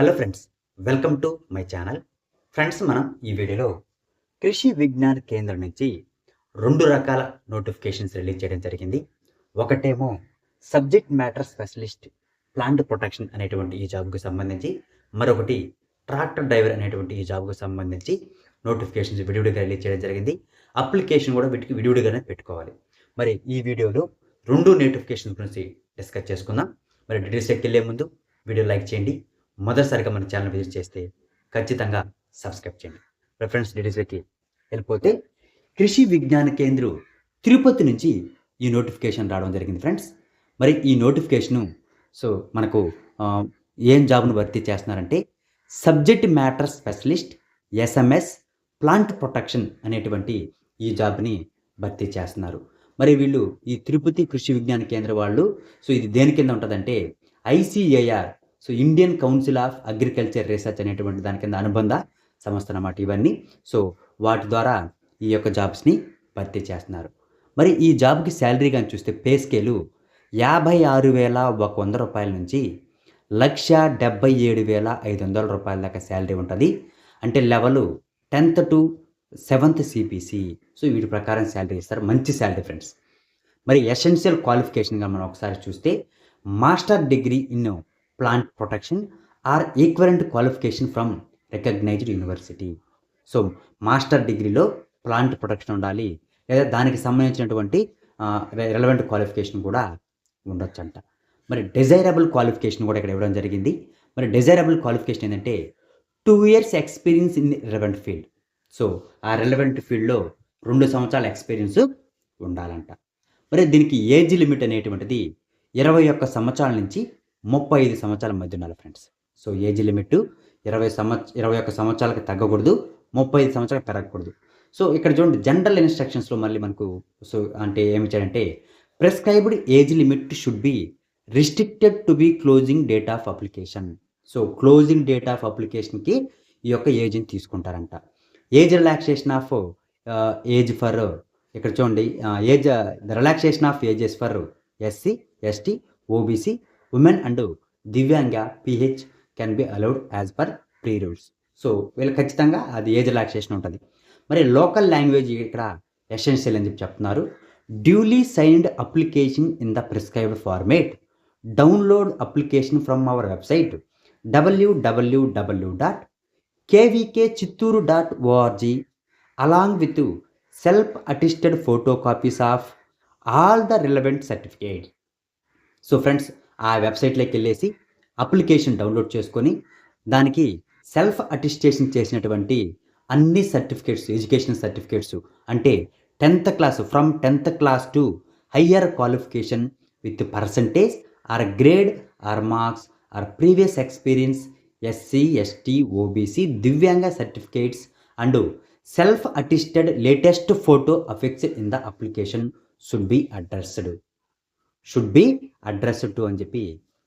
Hello friends welcome to my channel friends మనం ఈ వీడియోలో కృషి విజ్ఞాన కేంద్రం నుంచి రెండు రకాల నోటిఫికేషన్స్ రిలీజ్ చేయడం జరిగింది. ఒకటేమో subject matter specialist plant protection అనేటువంటి ఈ జాబ్కు సంబంధించి మరొకటి ట్రాక్టర్ డ్రైవర్ అనేటువంటి ఈ జాబ్కు సంబంధించి నోటిఫికేషన్స్ విడివిడిగా రిలీజ్ చేయడం జరిగింది. అప్లికేషన్ కూడా వీటికి విడివిడిగానే పెట్టుకోవాలి. మరి ఈ వీడియోలో రెండు నోటిఫికేషన్స్ గురించి డిస్కస్ చేసుకుందాం. మరి డీటెయిల్స్కి వెళ్ళే ముందు వీడియో లైక్ చేయండి. మొదటిసారిగా మన ఛానల్ విజిట్ చేస్తే ఖచ్చితంగా సబ్స్క్రైబ్ చేయండి. రెఫరెన్స్ డీటెయిల్స్కి వెళ్ళిపోతే కృషి విజ్ఞాన కేంద్రం తిరుపతి నుంచి ఈ నోటిఫికేషన్ రావడం జరిగింది ఫ్రెండ్స్ మరి ఈ నోటిఫికేషను సో మనకు ఏం జాబ్ను భర్తీ చేస్తున్నారంటే subject matter specialist SMS plant protection అనేటువంటి ఈ జాబ్ని భర్తీ చేస్తున్నారు. మరి వీళ్ళు ఈ తిరుపతి కృషి విజ్ఞాన కేంద్ర వాళ్ళు సో ఇది దేని కింద ఉంటుందంటే ICAR so Indian council of agriculture research అనేటువంటి దాని కింద అనుబంధ సంస్థ అన్నమాట ఇవన్నీ. సో వాటి ద్వారా ఈ యొక్క జాబ్స్ని భర్తీ చేస్తున్నారు. మరి ఈ జాబ్కి శాలరీ కానీ చూస్తే పే స్కేలు యాభై ఆరు వేల ఒక వంద రూపాయల నుంచి లక్ష డెబ్బై ఏడు వేల ఐదు వందల రూపాయల దాకా శాలరీ ఉంటుంది. అంటే level tenth to seventh CPC. So వీటి ప్రకారం శాలరీ ఇస్తారు. మంచి శాలరీ ఫ్రెండ్స్. మరి ఎసెన్షియల్ క్వాలిఫికేషన్గా మనం ఒకసారి చూస్తే master degree in plant protection or equivalent qualification from recognised university so master డిగ్రీలో ప్లాంట్ ప్రొటెక్షన్ ఉండాలి. లేదా దానికి సంబంధించినటువంటి రెలవెంట్ క్వాలిఫికేషన్ కూడా ఉండొచ్చంట. మరి డిజైరబుల్ క్వాలిఫికేషన్ కూడా ఇక్కడ ఇవ్వడం జరిగింది. మరి డిజైరబుల్ క్వాలిఫికేషన్ ఏంటంటే two years experience in relevant field so ఆ రెలవెంట్ ఫీల్డ్లో రెండు సంవత్సరాల ఎక్స్పీరియన్స్ ఉండాలంట. మరి దీనికి ఏజ్ లిమిట్ అనేటువంటిది ఇరవై ఒక్క సంవత్సరాల నుంచి ముప్పై ఐదు సంవత్సరాల మధ్య ఉండాలి ఫ్రెండ్స్. సో ఏజ్ లిమిట్ ఇరవై సంవత్సర ఇరవై ఒక్క సంవత్సరాలకు తగ్గకూడదు ముప్పై ఐదు సంవత్సరాలకు పెరగకూడదు. సో ఇక్కడ చూడండి జనరల్ ఇన్స్ట్రక్షన్స్లో మళ్ళీ మనకు సో అంటే ఏమి ఇచ్చారంటే prescribed age limit should be restricted to be closing date of application. So closing date of అప్లికేషన్కి ఈ యొక్క ఏజ్ని తీసుకుంటారంట. Age relaxation of age for ఇక్కడ చూడండి age relaxation of ages for SC ST OBC women and దివ్యాంగ PH can be allowed as per pre rules so వీళ్ళు ఖచ్చితంగా అది ఏజ్ రిలాక్సేషన్ ఉంటుంది. మరి లోకల్ లాంగ్వేజ్ ఇక్కడ ఎసెన్షియల్ అని చెప్పి చెప్తున్నారు. Duly signed application in the prescribed format download application from our website WWW dot KVK Chittoor dot ORG along with self attested photo copies of all the relevant certificate so friends ఆ వెబ్సైట్లోకి వెళ్ళేసి application download చేసుకొని దానికి self attestation చేసినటువంటి అన్ని certificates education certificates అంటే tenth class from tenth class to higher qualification with percentage or grade or marks or previous experience SC ST OBC దివ్యాంగ certificates and self attested latest photo affects in the application should be addressed. Should be addressed to అని చెప్పి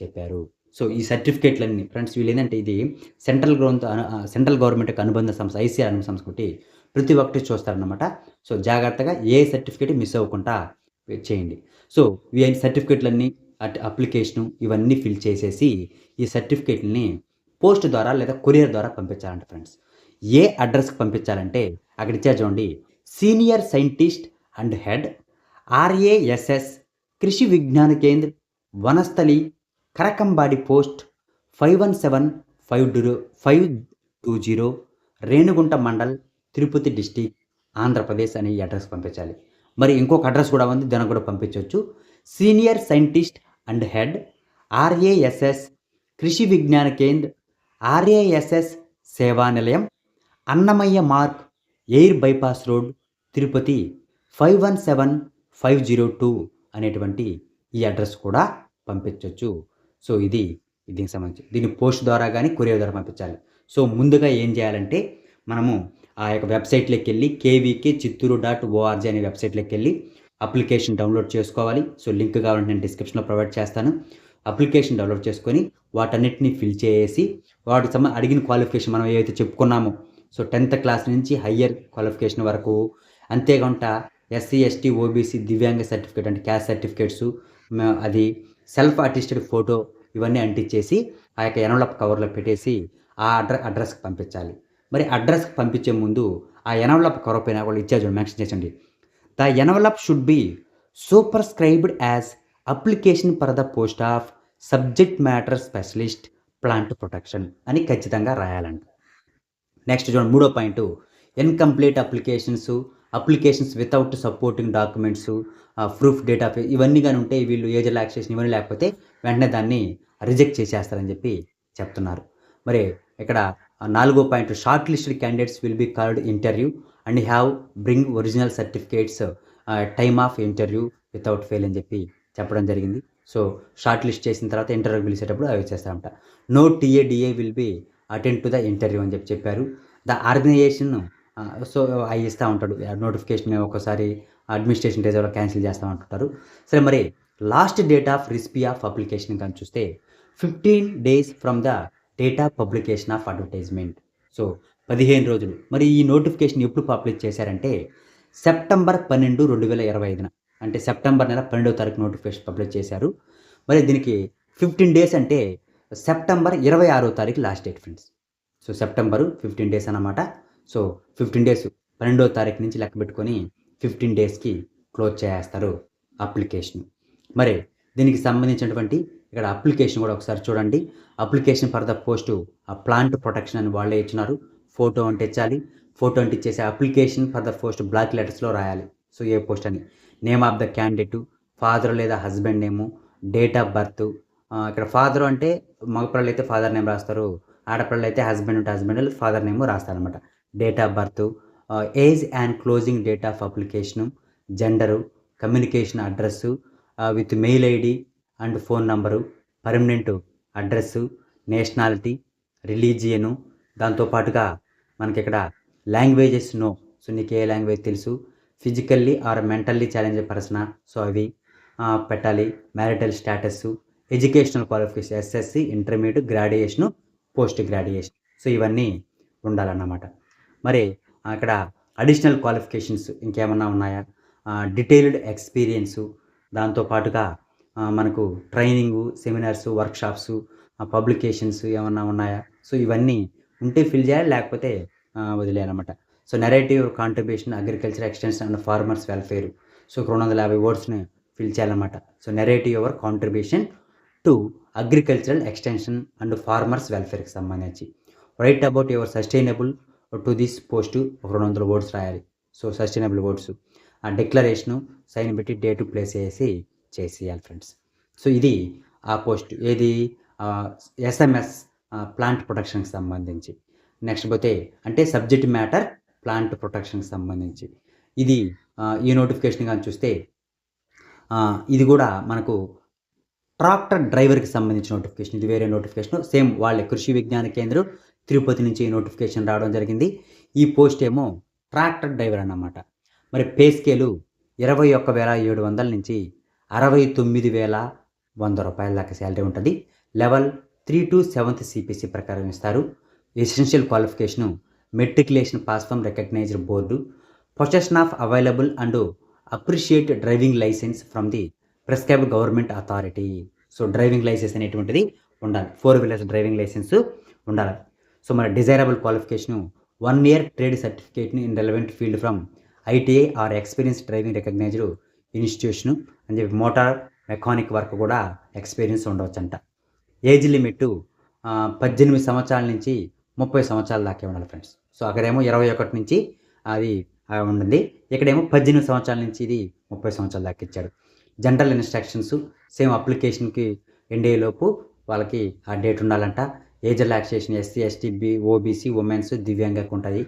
చెప్పారు. So ఈ సర్టిఫికేట్లన్నీ friends వీళ్ళు ఏంటంటే ఇది central ground central గవర్నమెంట్కి అనుబంధ సంస్థ ఐసీఆర్ అనుబంధ సంస్థ ఒకటి ప్రతి ఒక్కటి చూస్తారనమాట సో జాగ్రత్తగా ఏ సర్టిఫికేట్ మిస్ అవ్వకుండా చేయండి. సో ఈ సర్టిఫికేట్లన్నీ అట్ అప్లికేషను ఇవన్నీ ఫిల్ చేసేసి ఈ సర్టిఫికేట్లని పోస్ట్ ద్వారా లేదా కొరియర్ ద్వారా పంపించాలంట ఫ్రెండ్స్ ఏ అడ్రస్కి పంపించాలంటే అక్కడ ఇచ్చా చూడండి senior scientist and head RASS Krishi Vigyan Kendra Vanasthali Karakambadi post five one seven five డూరో five two zero Renigunta mandal Tirupati district Andhra Pradesh అనే అడ్రస్ పంపించాలి. మరి ఇంకొక అడ్రస్ కూడా ఉంది దాన్ని కూడా పంపించవచ్చు senior scientist and head RASS Krishi Vigyan Kendra RASS Seva Nilayam Annamayya Marg air bypass road Tirupati five one seven five zero two అనేటువంటి ఈ అడ్రస్ కూడా పంపించవచ్చు సో ఇది దీనికి సంబంధించి దీన్ని పోస్ట్ ద్వారా కానీ కొరియర్ ద్వారా పంపించాలి. సో ముందుగా ఏం చేయాలంటే మనము ఆ యొక్క వెబ్సైట్లోకి వెళ్ళి కేవీకే చిత్తూరు డాట్ ఓఆర్జీ అనే వెబ్సైట్లోకి వెళ్ళి అప్లికేషన్ డౌన్లోడ్ చేసుకోవాలి. సో లింక్ కావాలంటే నేను డిస్క్రిప్షన్లో ప్రొవైడ్ చేస్తాను. అప్లికేషన్ డౌన్లోడ్ చేసుకొని వాటన్నిటిని ఫిల్ చేసి వాటికి సంబంధ అడిగిన క్వాలిఫికేషన్ మనం ఏవైతే చెప్పుకున్నామో సో టెన్త్ క్లాస్ నుంచి హయ్యర్ క్వాలిఫికేషన్ వరకు అంతేకాకుండా ఎస్సీ ఎస్టీ ఓబీసీ దివ్యాంగ సర్టిఫికేట్ అంటే క్యాస్ట్ సర్టిఫికేట్స్ అది సెల్ఫ్ అటిస్టెడ్ ఫోటో ఇవన్నీ అంటించేసి ఆ యొక్క ఎనవలప్ కవర్లో పెట్టేసి ఆ అడ్ర అడ్రస్కి పంపించాలి. మరి అడ్రస్కి పంపించే ముందు ఆ ఎనవలప్ కవర్ పైన వాళ్ళు ఇచ్చారు mention చేసండి the envelope should be superscribed as application for the post of subject matter specialist plant protection అని ఖచ్చితంగా రాయాలంట. నెక్స్ట్ చూడండి మూడో point incomplete applications applications without supporting documents proof data ఇవన్నీ కానీ ఉంటే వీళ్ళు ఏజ్ రిలాక్సేషన్ ఇవన్నీ లేకపోతే వెంటనే దాన్ని రిజెక్ట్ చేసేస్తారని చెప్పి చెప్తున్నారు. మరి ఇక్కడ నాలుగో point shortlisted candidates will be called interview and have bring original certificates time of interview without fail అని చెప్పి చెప్పడం జరిగింది. సో షార్ట్ లిస్ట్ చేసిన తర్వాత ఇంటర్వ్యూ పిలిచేటప్పుడు అవి చేస్తారంట. No TA DA will be attend to the interview అని చెప్పి చెప్పారు. ద ఆర్గనైజేషన్ సో అవి ఇస్తూ ఉంటాడు. నోటిఫికేషన్ ఒకసారి అడ్మినిస్ట్రేషన్ డేస్ క్యాన్సిల్ చేస్తూ ఉంటుంటారు. సరే మరి last date of receipt of publication కానీ చూస్తే fifteen days from the date of publication of advertisement so పదిహేను రోజులు. మరి ఈ నోటిఫికేషన్ ఎప్పుడు పబ్లిష్ చేశారంటే సెప్టెంబర్ పన్నెండు రెండు వేల ఇరవై ఐదున. అంటే సెప్టెంబర్ నెల పన్నెండవ తారీఖు నోటిఫికేషన్ పబ్లిష్ చేశారు. మరి దీనికి ఫిఫ్టీన్ డేస్ అంటే సెప్టెంబర్ ఇరవై ఆరో తారీఖు last date friends so September fifteen days అన్నమాట. సో ఫిఫ్టీన్ డేస్ పన్నెండో తారీఖు నుంచి లెక్క పెట్టుకొని ఫిఫ్టీన్ డేస్కి క్లోజ్ చేస్తారు అప్లికేషన్. మరి దీనికి సంబంధించినటువంటి ఇక్కడ అప్లికేషన్ కూడా ఒకసారి చూడండి. అప్లికేషన్ ఫర్ ద పోస్ట్ ఆ ప్లాంట్ ప్రొటెక్షన్ అని వాళ్ళే ఇచ్చినారు. ఫోటో అంటే ఇచ్చాలి. ఫోటో అంటే application for the post black లెటర్స్లో రాయాలి. సో ఏ పోస్ట్ అని. Name of the candidate father లేదా husband name date of birth ఇక్కడ ఫాదర్ అంటే మగపిల్లలు అయితే ఫాదర్ నేమ్ రాస్తారు. ఆడపిల్లలు అయితే హస్బెండ్ ఉంటే husband father name రాస్తారనమాట date of birth age and closing date of application gender communication address with mail ID and phone number permanent address nationality religion దాంతోపాటుగా మనకి ఇక్కడ లాంగ్వేజెస్ నో సో నీకు ఏ language తెలుసు physically or mentally challenge person so అవి పెట్టాలి marital status educational qualification SSC intermediate graduation post graduation so ఇవన్నీ ఉండాలన్నమాట. మరి అక్కడ అడిషనల్ క్వాలిఫికేషన్స్ ఇంకేమన్నా ఉన్నాయా? డీటెయిల్డ్ ఎక్స్పీరియన్సు దాంతోపాటుగా మనకు ట్రైనింగు సెమినార్సు వర్క్షాప్స్ పబ్లికేషన్స్ ఏమన్నా ఉన్నాయా? సో ఇవన్నీ ఉంటే ఫిల్ చేయాలి లేకపోతే వదిలేయాలన్నమాట. So narrative contribution agriculture extension and farmers welfare so రెండు వందల యాభై వర్డ్స్ని ఫిల్ చేయాలన్నమాట. So narrative your contribution to agricultural extension and farmers వెల్ఫేర్కి సంబంధించి. Right about your sustainable to this post ఒక రెండు వందల వర్డ్స్ రాయాలి. సో సస్టైనబుల్ వర్డ్స్ ఆ డిక్లరేషను సైన్ పెట్టి డేట్ ప్లేస్ చేసి చేసేయాలి ఫ్రెండ్స్ సో ఇది ఆ పోస్ట్ ఏది? ఎస్ఎంఎస్ ప్లాంట్ ప్రొటెక్షన్కి సంబంధించి. నెక్స్ట్ పోతే అంటే సబ్జెక్ట్ మ్యాటర్ ప్లాంట్ ప్రొటెక్షన్కి సంబంధించి. ఇది ఈ నోటిఫికేషన్ కానీ చూస్తే ఇది కూడా మనకు ట్రాక్టర్ డ్రైవర్కి సంబంధించిన నోటిఫికేషన్ ఇది వేరే నోటిఫికేషన్ సేమ్ వాళ్ళే కృషి విజ్ఞాన కేంద్రం తిరుపతి నుంచి నోటిఫికేషన్ రావడం జరిగింది. ఈ పోస్ట్ ఏమో ట్రాక్టర్ డ్రైవర్ అన్నమాట. మరి పే స్కేలు ఇరవై ఒక్క వేల ఏడు వందల నుంచి అరవై తొమ్మిది వేల వంద రూపాయల దాకా శాలరీ ఉంటుంది. Level three to seventh CPC ప్రకారం ఇస్తారు. Essential qualification matriculation pass from recognised board possession of available and appreciate driving licence from the prescribe government authority so driving licence అనేటువంటిది ఉండాలి. ఫోర్ వీలర్స్ డ్రైవింగ్ లైసెన్స్ ఉండాలి. So మన desirable qualification one year trade సర్టిఫికేట్ని in relevant field from ITI or experience driving recognised institution అని చెప్పి motor mechanic work కూడా experience ఉండవచ్చంట age limit పద్దెనిమిది సంవత్సరాల నుంచి ముప్పై సంవత్సరాల దాకా ఉండాలి ఫ్రెండ్స్ సో అక్కడేమో ఇరవై ఒకటి నుంచి అది ఉంటుంది. ఇక్కడేమో పద్దెనిమిది సంవత్సరాల నుంచి ఇది ముప్పై సంవత్సరాల దాకా ఇచ్చాడు జనరల్ ఇన్స్ట్రక్షన్స్ సేమ్ అప్లికేషన్కి ఎండే లోపు వాళ్ళకి ఆ డేట్ ఉండాలంట. Age relaxation SC ST B OBC womens దివ్యాంగకు ఉంటుంది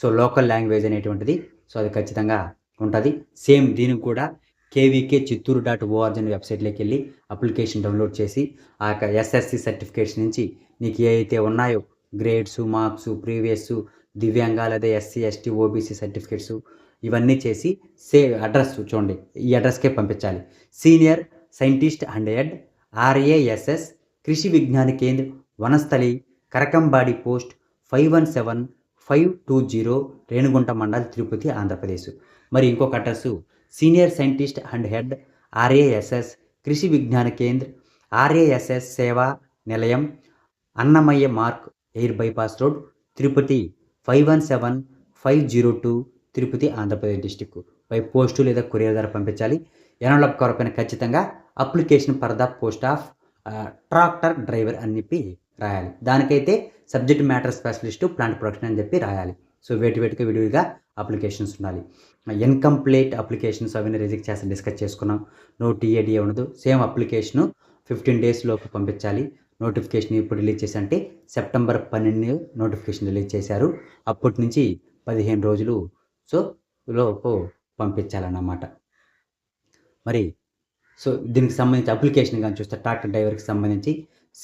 సో లోకల్ లాంగ్వేజ్ అనేటువంటిది సో అది ఖచ్చితంగా ఉంటుంది. సేమ్ దీనికి కూడా కేవీకే చిత్తూరు డాట్ ఓఆర్జీ అనే వెబ్సైట్లోకి వెళ్ళి అప్లికేషన్ డౌన్లోడ్ చేసి ఆ యొక్క ఎస్ఎస్సి సర్టిఫికేట్స్ నుంచి నీకు ఏ అయితే ఉన్నాయో గ్రేడ్స్ మార్క్స్ ప్రీవియస్ దివ్యాంగాలు అదే ఎస్సీ ఎస్టీ ఓబీసీ సర్టిఫికేట్స్ ఇవన్నీ చేసి సే అడ్రస్ చూడండి. ఈ అడ్రస్కే పంపించాలి. Senior scientist and head RASS Krishi Vignana Kendra Vanasthali Karakambadi post five one seven five two zero Renigunta mandal Tirupati Andhra Pradesh. మరి ఇంకొక address senior scientist and head RASS Krishi Vignana Kendra RASS Seva Nilayam Annamayya Marg air bypass road Tirupati five one seven five zero two Tirupati Andhra Pradesh district. By post లేదా courier ద్వారా పంపించాలి. Envelope cover పైన ఖచ్చితంగా application for the post of tractor driver అని చెప్పి రాయాలి. దానికైతే subject matter specialist plant production అని చెప్పి రాయాలి. సో వేటి వేటికి విడివిడిగా అప్లికేషన్స్ ఉండాలి. ఇన్కంప్లీట్ అప్లికేషన్స్ అవన్నీ రిజెక్ట్ చేసి డిస్కస్ చేసుకున్నాం. నో టీఏడిఏ ఉండదు సేమ్ అప్లికేషను ఫిఫ్టీన్ డేస్ లోపు పంపించాలి. నోటిఫికేషన్ ఇప్పుడు రిలీజ్ చేసి అంటే సెప్టెంబర్ పన్నెండు నోటిఫికేషన్ రిలీజ్ చేశారు. అప్పటి నుంచి పదిహేను రోజులు సో లోపు పంపించాలన్నమాట. మరి సో దీనికి సంబంధించి అప్లికేషన్ కానీ చూస్తే ట్రాక్టర్ డ్రైవర్కి సంబంధించి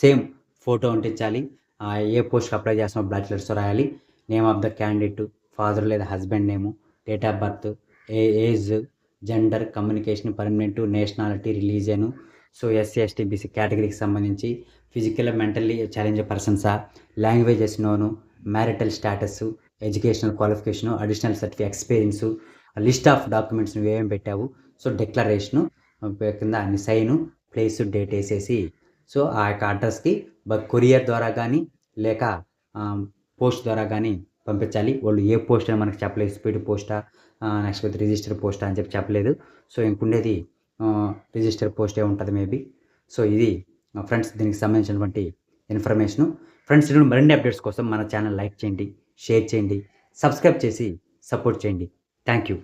సేమ్ ఫోటో అంటించాలి ఆ, ఏ పోస్ట్కి అప్లై చేస్తామో బ్లాక్ రాయాలి. Name of the candidate father లేదా husband name date of birth A age gender communication permanent nationality religion. So SC ST BC కేటగిరీకి సంబంధించి physical mentally challenge పర్సన్సా languages known marital status educational qualification additional certificate experience list of documents నువ్వు ఏమేమి పెట్టావు. So declaration కింద అన్ని sign place date వేసేసి so ఆ యొక్క అడ్రస్కి కొరియర్ ద్వారా కానీ లేక పోస్ట్ ద్వారా కానీ పంపించాలి. వాళ్ళు ఏ పోస్ట్ అని మనకు చెప్పలేదు. స్పీడ్ పోస్టా నెక్స్ట్ విత్ రిజిస్టర్ పోస్టా అని చెప్పి చెప్పలేదు. సో ఇంకుండేది రిజిస్టర్ పోస్టే ఉంటుంది మేబీ. సో ఇది ఫ్రెండ్స్ దీనికి సంబంధించినటువంటి ఇన్ఫర్మేషను. ఫ్రెండ్స్ ఇటువంటి మరిన్ని అప్డేట్స్ కోసం మన ఛానల్ లైక్ చేయండి షేర్ చేయండి సబ్స్క్రైబ్ చేసి సపోర్ట్ చేయండి. Thank you